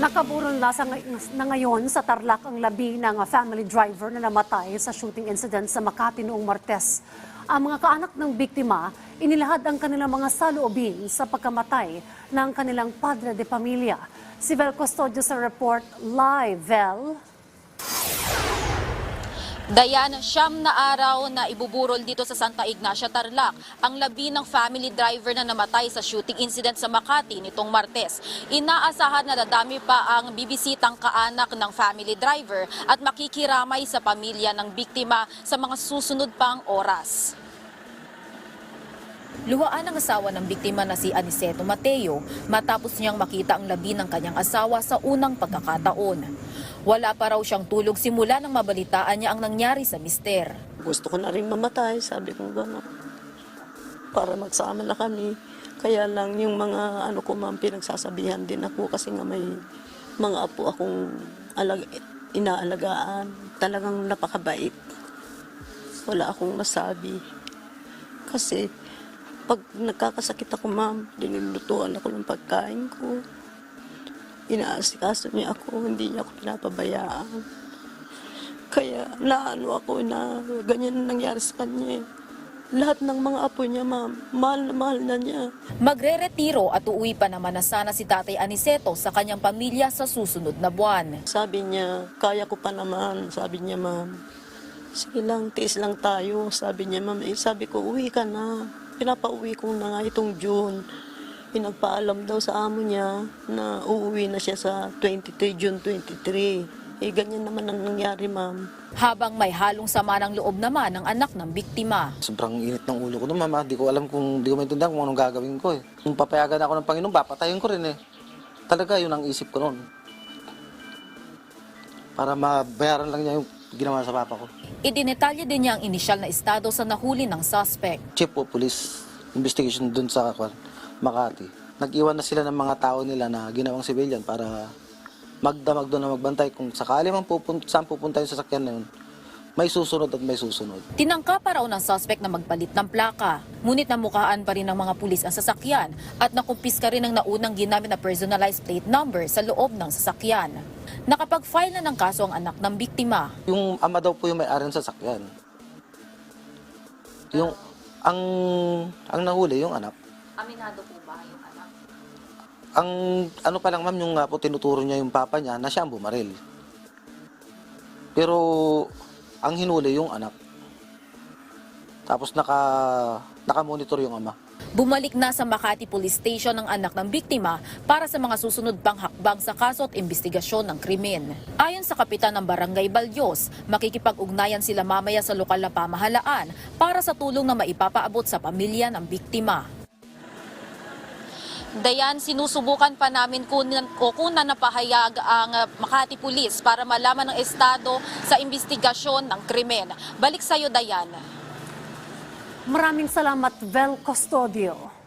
Nakaburol na, sa, na ngayon sa Tarlac ang labi ng uh, family driver na namatay sa shooting incident sa Makati noong Martes. Ang mga kaanak ng biktima, inilahad ang kanilang mga saloobin sa pagkamatay ng kanilang padre de pamilya. Si Vel Custodio sa report live, Vel. Dayan, siyam na araw na ibuburol dito sa Santa Ignacia, Tarlac ang labi ng family driver na namatay sa shooting incident sa Makati nitong Martes. Inaasahan na dadami pa ang bibisitang kaanak ng family driver at makikiramay sa pamilya ng biktima sa mga susunod pang oras. Luhaan ang asawa ng biktima na si Aniceto Mateo matapos niyang makita ang labi ng kanyang asawa sa unang pagkakataon. Wala pa raw siyang tulog simula nang mabalitaan niya ang nangyari sa mister. Gusto ko na rin mamatay, sabi ko gano'n. Para magsama na kami. Kaya lang yung mga ano ko ma'am, pinagsasabihan din ako kasi nga may mga apo akong alag inaalagaan. Talagang napakabait. Wala akong masabi. Kasi pag nagkakasakit ako ma'am, dinulutuan ako ng pagkain ko. Inaasikaso niya ako, hindi niya ako pinapabayaan. Kaya naano ako na ganyan ang nangyari sa kanya. eh. Lahat ng mga apo niya, ma'am, mahal na mahal na niya. Magre-retiro at uuwi pa naman na sana si Tatay Aniceto sa kanyang pamilya sa susunod na buwan. Sabi niya, kaya ko pa naman. Sabi niya, ma'am, sige lang, tiis lang tayo. Sabi niya, ma'am, eh, sabi ko, uwi ka na. Pinapauwi ko na nga itong June. Pinagpaalam daw sa amo niya na uuwi na siya sa 23, June 23. Eh, ganyan naman ang nangyari, ma'am. Habang may halong sama ng loob naman ng anak ng biktima. Sobrang init ng ulo ko nun, mama. Di ko alam kung, di ko maintindihan kung anong gagawin ko eh. Kung papayagan ako ng Panginoon, papatayin ko rin eh. Talaga, yun ang isip ko noon. Para mabayaran lang niya yung ginawa sa papa ko. Idinetalye din niya ang inisyal na estado sa nahuli ng suspect. Chief of Police Investigation dun sa kwan, Makati. Nag-iwan na sila ng mga tao nila na ginawang civilian para magdamag doon na magbantay kung sakali man pupunta, saan pupunta yung sasakyan na yun. May susunod at may susunod. Tinangka pa raw ng suspect na magpalit ng plaka. Ngunit namukaan pa rin ng mga pulis ang sasakyan at nakumpiska rin ang naunang ginamit na personalized plate number sa loob ng sasakyan. Nakapag-file na ng kaso ang anak ng biktima. Yung ama daw po yung may-ari ng sasakyan. Yung, ang, ang nahuli, yung anak. Aminado po ba yung anak? Ang, ano pa lang ma'am, yung nga po tinuturo niya yung papa niya na siya ang bumaril. Pero, ang hinuli yung anak. Tapos naka, naka-monitor yung ama. Bumalik na sa Makati Police Station ang anak ng biktima para sa mga susunod pang hakbang sa kaso at investigasyon ng krimen. Ayon sa kapitan ng Barangay Balyos, makikipag-ugnayan sila mamaya sa lokal na pamahalaan para sa tulong na maipapaabot sa pamilya ng biktima. Dayan, sinusubukan pa namin kunan, o kunan na pahayag ang uh, Makati Police para malaman ang estado sa investigasyon ng krimen. Balik sa iyo, Dayan. Maraming salamat, Vel Custodio.